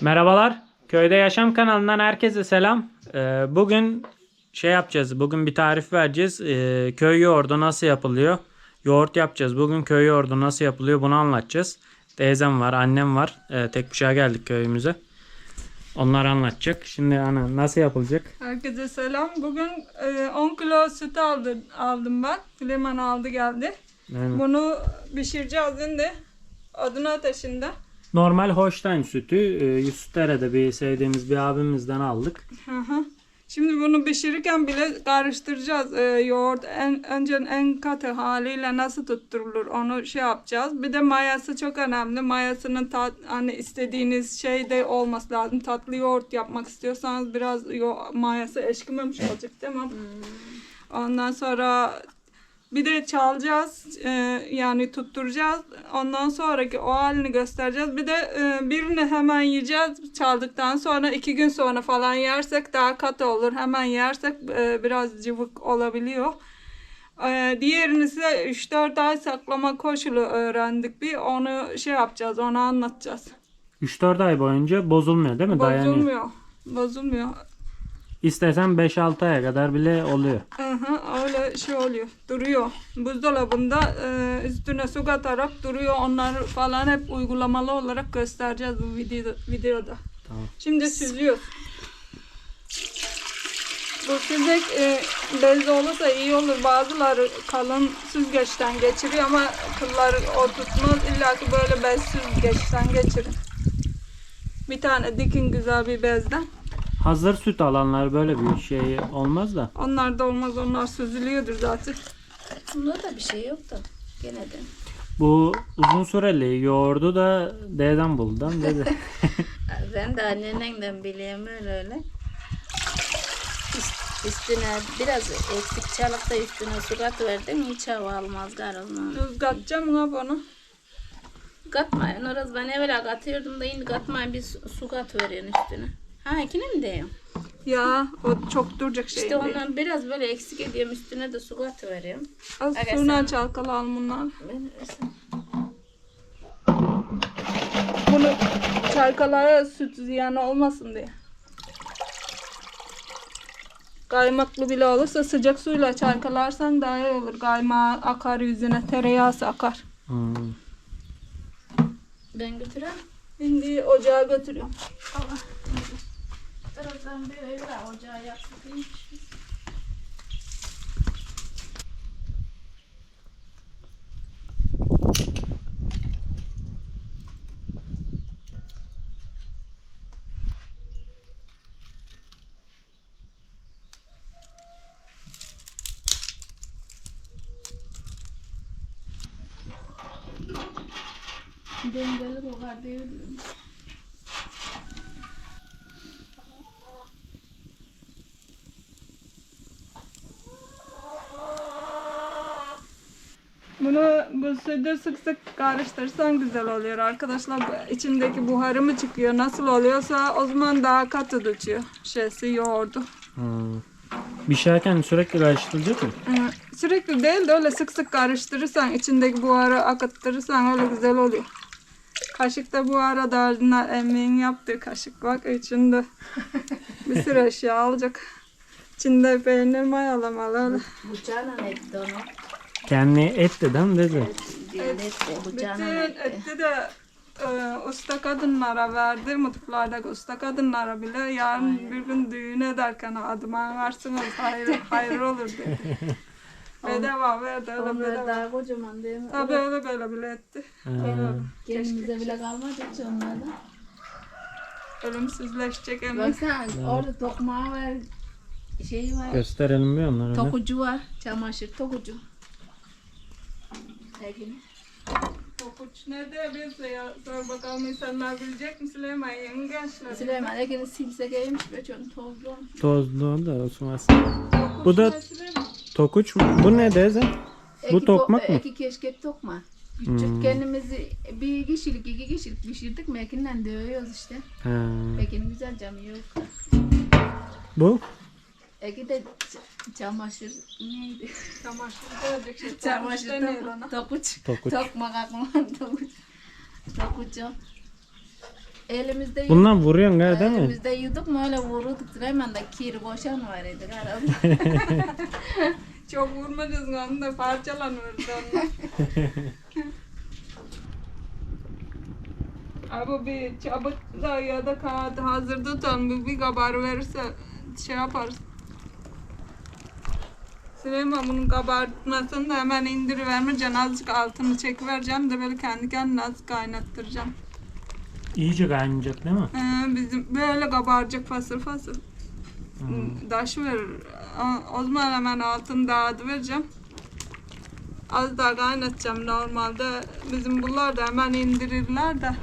Merhabalar. Köyde Yaşam kanalından herkese selam. Ee, bugün şey yapacağız. Bugün bir tarif vereceğiz. Ee, köy yoğurdu nasıl yapılıyor? Yoğurt yapacağız. Bugün köy yoğurdu nasıl yapılıyor bunu anlatacağız. Teyzem var, annem var. Ee, tek bıçağa geldik köyümüze. Onlar anlatacak. Şimdi ana nasıl yapılacak? Herkese selam. Bugün e, 10 kilo süt aldı, aldım ben. Süleyman aldı geldi. Yani Bunu pişireceğiz şimdi. Adını ateşinde. Normal Holstein sütü e, Yusufdere'de bir sevdiğimiz bir abimizden aldık. Hı hı. Şimdi bunu pişirirken bile karıştıracağız. E, yoğurt en, önce en katı haliyle nasıl tutturulur onu şey yapacağız. Bir de mayası çok önemli. Mayasının tat, hani istediğiniz şeyde olması lazım. Tatlı yoğurt yapmak istiyorsanız biraz yo, mayası eşkimemiş olacak değil mi? Ondan sonra bir de çalacağız e, yani tutturacağız. Ondan sonraki o halini göstereceğiz. Bir de e, birini hemen yiyeceğiz çaldıktan sonra iki gün sonra falan yersek daha katı olur. Hemen yersek e, biraz cıvık olabiliyor. E, diğerini ise 3-4 ay saklama koşulu öğrendik bir. Onu şey yapacağız, onu anlatacağız. 3-4 ay boyunca bozulmuyor değil mi? Dayanıyor. Bozulmuyor. İstesen 5-6 aya kadar bile oluyor. Hı, öyle şey oluyor. Duruyor. Buzdolabında e, üstüne su katarak duruyor. Onlar falan hep uygulamalı olarak göstereceğiz bu videoda. videoda. Tamam. Şimdi süzüyoruz. Bu süzek e, bezli olursa iyi olur. Bazıları kalın süzgeçten geçiriyor ama kıllar o tutmaz. İlla ki böyle bez süzgeçten geçirin. Bir tane dikin güzel bir bezden. Hazır süt alanlar böyle bir şey olmaz da. Onlar da olmaz. Onlar süzülüyordur zaten. Bunda da bir şey yok da gene de. Bu uzun süreli yoğurdu da dedem buldu. Dedi. Ben de annenden biliyorum öyle öyle. Üst- Üstüne biraz eksik çalıp da üstüne su katıverdin hiç hava almaz garılmaz. Tuz katacağım ha bana. Katmayın orası ben evvela katıyordum da şimdi katmayın bir su, su katıveriyorsun üstüne. Ha ikine mi diyorum? Ya o çok duracak şey İşte değil. ondan biraz böyle eksik ediyorum üstüne de su katıveriyorum. Az Aga suyla sen- çalkala al bunlar. Ben Bunu çalkalaya süt ziyan olmasın diye. Kaymaklı bile olursa sıcak suyla çalkalarsan daha iyi olur. Kaymağı akar yüzüne, tereyağısı akar. Hmm. ben götüreyim. Şimdi ocağa götürüyorum. Taraftan bir öyle ocağı yaktık. Dengeli kokar değil sütü sık sık karıştırırsan güzel oluyor arkadaşlar. İçindeki buharı mı çıkıyor nasıl oluyorsa o zaman daha katı düşüyor. Şeysi yoğurdu. Hmm. Pişerken sürekli karıştırılacak mı? Ee, Sürekli değil de öyle sık sık karıştırırsan, içindeki buharı akıttırırsan öyle güzel oluyor. Kaşıkta bu arada Ardınar emmiğin yaptığı kaşık bak içinde bir sürü eşya alacak. İçinde peynir mayalamalı öyle. Bıçağla etti Kendi et dedem dedi. Diğer etti, Bütün etti. eti de e, usta kadınlara verdi. Mutfaklardaki usta kadınlara bile yarın bir gün düğün ederken adıma varsınız hayır, hayır olur dedi. bedava verdi öyle Onlar bedava. daha kocaman değil mi? Tabii öyle böyle bile etti. Ha. Kendimize bile kalmadı hiç onlardan. Ölümsüzleşecek emin. Baksana orada tokmağı var, şeyi var, Gösterelim bir onları. öyle. tokucu var, çamaşır tokucu. Egin. Topuç ne de biz sor bakalım insanlar bilecek mi Süleyman yeni gençler. Süleyman Egin'i silse gelmiş ve çok tozlu. Tozlu da. Topuç Bu da-? Tokuç mu? Bu ne deze? Bu tokmak to- mı? Eki keşkek tokma. Küçük Hmm. kendimizi bir kişilik iki kişilik pişirdik mi Ekin'le dövüyoruz işte. Ha. Ekin güzel camı yok. Bu? Eki de ç- çamaşır neydi? Çamaşır gelecek şey. Çamaşır deniyor tokuç. Tokuç. Tokuç. Tokmak aklıma tokuç. Tokuç o. Elimizde Bundan vuruyorsun galiba değil mi? Elimizde yuduk mu öyle vururduk. Hemen de kir boşan var idi herhalde. Çok vurmayacağız onu da parçalanırdı onlar. Abi bir çabukla ya da kağıt hazır tutalım. Bir, bir kabar verirse şey yaparız. Süleyman bunun kabartmasını da hemen indirivermeyeceksin. Azıcık altını çekivereceğim de böyle kendi kendine az kaynattıracağım. İyice kaynayacak değil mi? Ee, bizim böyle kabaracak fasıl fasıl. Daş verir. O- zaman hemen altını dağıtı vereceğim. Az daha kaynatacağım normalde. Bizim bunlar da hemen indirirler de.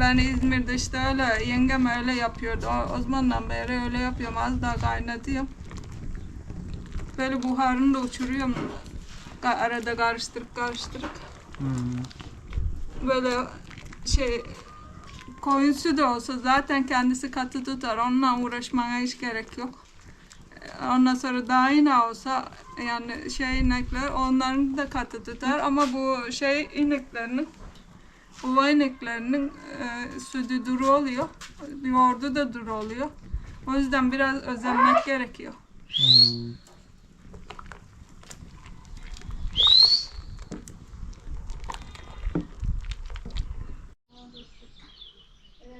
Ben İzmir'de işte öyle, yengem öyle yapıyordu. O, o zamandan beri öyle yapıyorum. Az daha kaynatıyorum. Böyle buharını da uçuruyorum. Arada karıştırıp karıştırıp. Hmm. Böyle şey koyun sütü olsa zaten kendisi katı tutar. Onunla uğraşmana hiç gerek yok. Ondan sonra daha yine olsa yani şey inekler onların da katı tutar ama bu şey ineklerinin uva ineklerinin e, sütü duru oluyor. Yoğurdu da duru oluyor. O yüzden biraz özenmek gerekiyor. Hmm.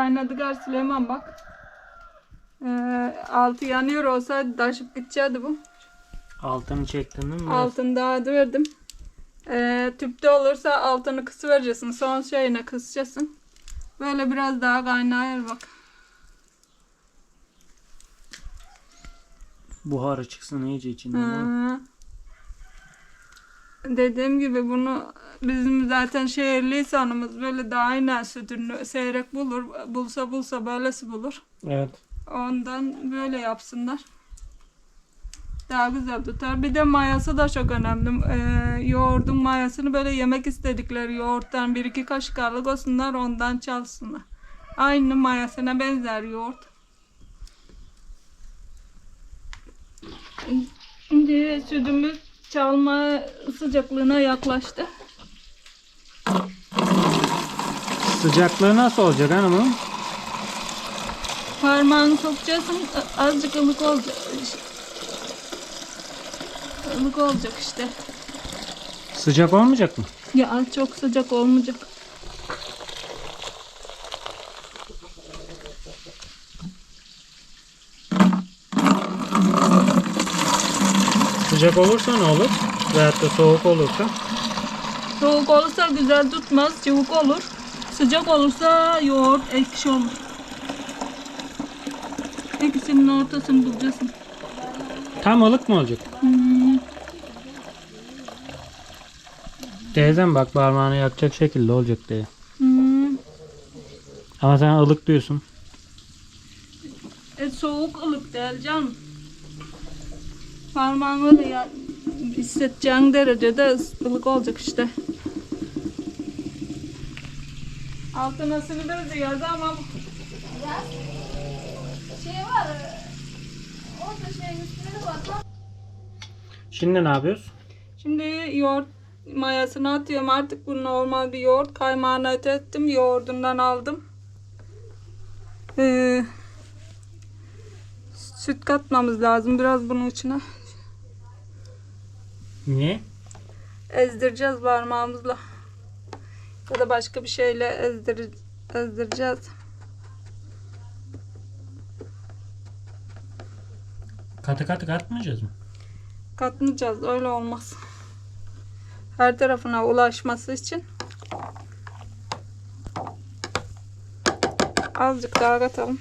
kaynadı gar Süleyman bak. Ee, altı yanıyor olsa taşıp gidecekti bu. Altını çektin değil mi? Altını dağıtı verdim. Ee, tüpte olursa altını kısıvereceksin. Son şeyine kısacaksın. Böyle biraz daha kaynayır bak. Buharı çıksın iyice içinden. Hı. Dediğim gibi bunu bizim zaten şehirli insanımız böyle daha aynen sütünü seyrek bulur. Bulsa bulsa böylesi bulur. Evet. Ondan böyle yapsınlar. Daha güzel tutar. Bir de mayası da çok önemli. Ee, yoğurdun mayasını böyle yemek istedikleri yoğurttan bir iki kaşık alık olsunlar ondan çalsınlar. Aynı mayasına benzer yoğurt. Şimdi sütümüz çalma sıcaklığına yaklaştı. Sıcaklığı nasıl olacak hanımım? Parmağını sokacaksın azıcık ılık olacak. Ilık olacak işte. Sıcak olmayacak mı? Ya çok sıcak olmayacak. Sıcak olursa ne olur? Veyahut da soğuk olursa? Soğuk olursa güzel tutmaz, çabuk olur. Sıcak olursa yoğurt ekşi olur. İkisinin ortasını bulacaksın. Tam ılık mı olacak? Hmm. Teyzem bak parmağını yakacak şekilde olacak diye. Hmm. Ama sen ılık diyorsun. E, soğuk ılık değil canım. Parmağını da ya, hissedeceğin derecede ılık olacak işte. Altına sınırı yaz ama Şey var. Orada şeyin üstüne de bak. Şimdi ne yapıyoruz? Şimdi yoğurt mayasını atıyorum. Artık bu normal bir yoğurt. Kaymağını ötettim. Yoğurdundan aldım. Ee, süt katmamız lazım biraz bunun içine. Niye? Ezdireceğiz parmağımızla. Ya da başka bir şeyle ezdir, ezdireceğiz. Katı katı katmayacağız mı? Katmayacağız. Öyle olmaz. Her tarafına ulaşması için. Azıcık daha katalım.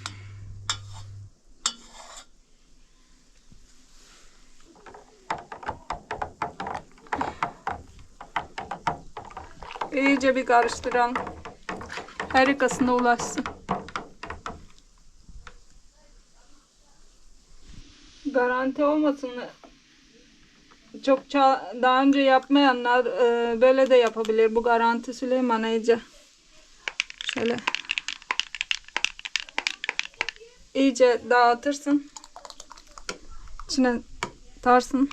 İyice bir karıştıralım. Her yakasına ulaşsın. Garanti olmasın. Çok daha önce yapmayanlar e, böyle de yapabilir. Bu garanti Süleyman iyice. Şöyle. İyice dağıtırsın. İçine tarsın.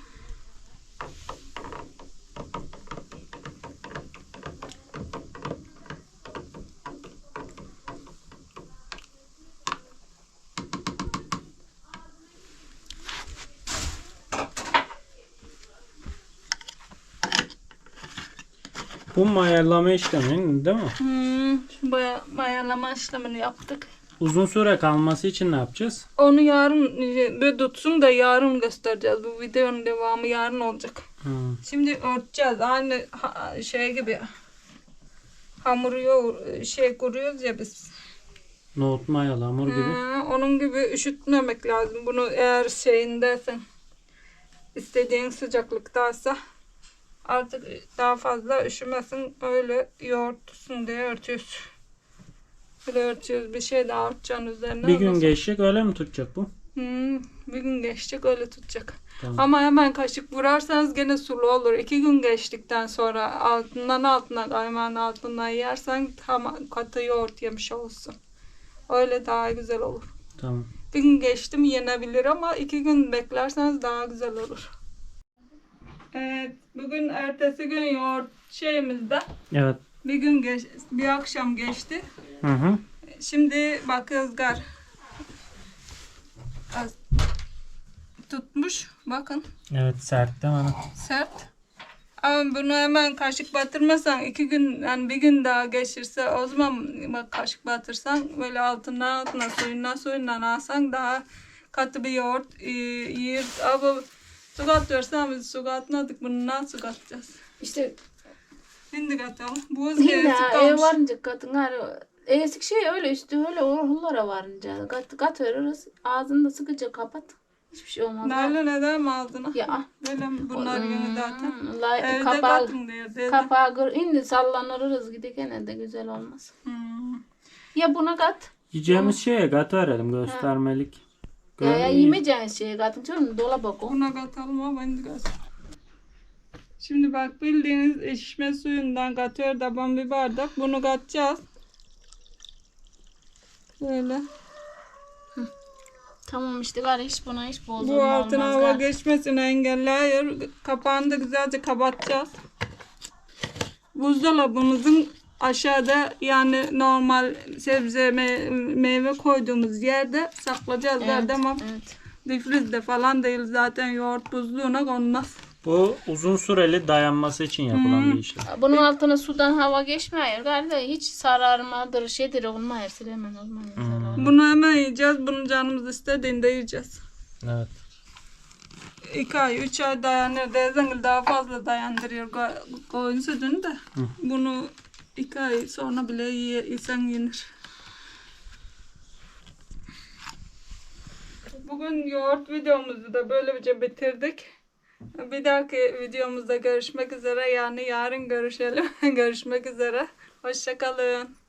Bu mayalama işlemi değil mi? Hmm, şu baya, mayalama işlemini yaptık. Uzun süre kalması için ne yapacağız? Onu yarın böyle tutsun da yarın göstereceğiz. Bu videonun devamı yarın olacak. Hı. Şimdi örteceğiz. Aynı şey gibi. Hamuru yoğur, şey kuruyoruz ya biz. Nohut mayalı hamur gibi. Ha, onun gibi üşütmemek lazım. Bunu eğer şeyindeysen istediğin sıcaklıktaysa artık daha fazla üşümesin. Öyle yoğurtsun diye örtüyoruz. Böyle örtüyoruz. Bir şey daha örteceksin üzerine. Bir gün Ondan geçecek öyle mi tutacak bu? Hmm, bir gün geçecek öyle tutacak. Tamam. Ama hemen kaşık vurarsanız gene sulu olur. İki gün geçtikten sonra altından altına kaymağın altından yersen tam katı yoğurt yemiş olsun. Öyle daha güzel olur. Tamam. Bir gün geçti mi yenebilir ama iki gün beklerseniz daha güzel olur. Evet, bugün ertesi gün yoğurt şeyimizde Evet. bir gün geç, bir akşam geçti. Hı hı. Şimdi bak ızgar. Az tutmuş. Bakın Evet sert değil mi? sert. Ama bunu hemen kaşık batırmasan iki gün yani bir gün daha geçirse o zaman bak kaşık batırsan böyle altından altına suyundan suyundan alsan daha katı bir yoğurt e, yiyir. Ama su katıyorsan biz su katmadık bunu nasıl katacağız? İşte Şimdi katalım. Bu yine gerisi ev kalmış. varınca katın gayrı Eksik şey öyle üstü öyle orhullara varınca kat, kat veririz. Ağzını da sıkıca kapat. Hiçbir şey olmaz. Nalan neden mi ağzına? Ya. Böyle mi bunlar yine zaten? Hmm, la- Evde kapağı, katın diyor. dedi. kapağı kır. Şimdi sallanırız gidi gene de güzel olmaz. Hmm. Ya buna kat. Yiyeceğimiz şeye kat verelim göstermelik. Ya, ya Görmeyi- yemeyeceğin şeyi katın. Canım dolaba koy. Buna katalım ama ben de kat- Şimdi bak bildiğiniz içme suyundan katıyor da ben bir bardak. Bunu katacağız. Böyle. Tamam işte hiç buna hiç bozulma Bu altına olmaz. hava gari. geçmesini engelliyor. Kapağını da güzelce kapatacağız. Buzdolabımızın aşağıda yani normal sebze me- meyve koyduğumuz yerde saklayacağız. Evet, Tamam. evet. Difrizde falan değil zaten yoğurt buzluğuna konmaz. Bu uzun süreli dayanması için yapılan bir işlem. Bunun altına sudan hava geçmiyor. Gari de hiç sararmadır şeydir olmuyor. Silemez olmuyor. güzel olur. Bunu hemen yiyeceğiz. Bunu canımız istediğinde yiyeceğiz. Evet. 2 ay, 3 ay dayanır. Dezengil daha fazla dayandırıyor ko- koyun sütünü de. Bunu 2 ay sonra bile ye, yesen yenir. Bugün yoğurt videomuzu da böylece bitirdik. Bir dahaki videomuzda görüşmek üzere. Yani yarın görüşelim. görüşmek üzere. Hoşçakalın.